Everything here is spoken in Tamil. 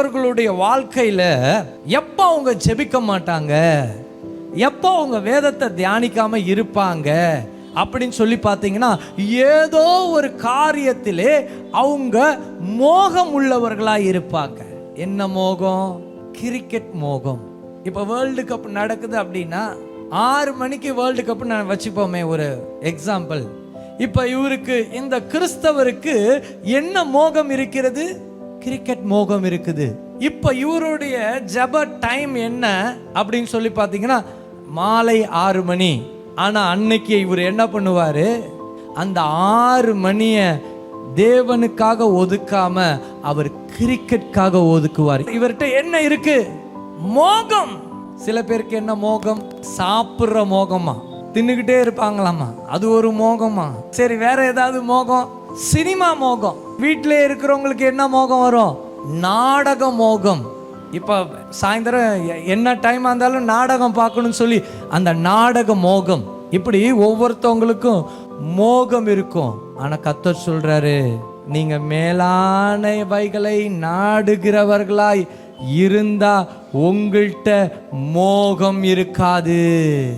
கிறிஸ்தவர்களுடைய வாழ்க்கையில் எப்போ அவங்க ஜெபிக்க மாட்டாங்க? எப்போ அவங்க வேதத்தை தியானிக்காமல் இருப்பாங்க? அப்படின்னு சொல்லி பார்த்தீங்கன்னா ஏதோ ஒரு காரியத்திலே அவங்க மோகம் உள்ளவர்களாக இருப்பாங்க. என்ன மோகம்? கிரிக்கெட் மோகம். இப்போ வேர்ல்டு கப் நடக்குது அப்படின்னா ஆறு மணிக்கு வேர்ல்டு கப் நான் வச்சுப்போமே ஒரு எக்ஸாம்பிள் இப்போ இவருக்கு இந்த கிறிஸ்தவருக்கு என்ன மோகம் இருக்கிறது? கிரிக்கெட் மோகம் இருக்குது. இப்போ இவருடைய ஜப டைம் என்ன அப்படின்னு சொல்லி பார்த்தீங்கன்னா மாலை ஆறு மணி. ஆனால் அன்னைக்கு இவர் என்ன பண்ணுவார்? அந்த ஆறு மணியை தேவனுக்காக ஒதுக்காம அவர் கிரிக்கெட்காக ஒதுக்குவார். இவர்கிட்ட என்ன இருக்கு? மோகம். சில பேருக்கு என்ன மோகம்? சாப்பிட்ற மோகமா? தின்னுக்கிட்டே இருப்பாங்களாமா? அது ஒரு மோகமா? சரி வேற ஏதாவது மோகம்? சினிமா மோகம். வீட்டிலே இருக்கிறவங்களுக்கு என்ன மோகம் வரும்? நாடக மோகம். இப்போ சாயந்தரம் எ- என்ன டைம் இருந்தாலும் நாடகம் பார்க்கணும்னு சொல்லி அந்த நாடக மோகம். இப்படி ஒவ்வொருத்தவங்களுக்கும் மோகம் இருக்கும். ஆனால் கத்தர் நீங்கள் மேலானை வைகளை நாடுகிறவர்களாய் இருந்தா உங்கள்கிட்ட மோகம் இருக்காது.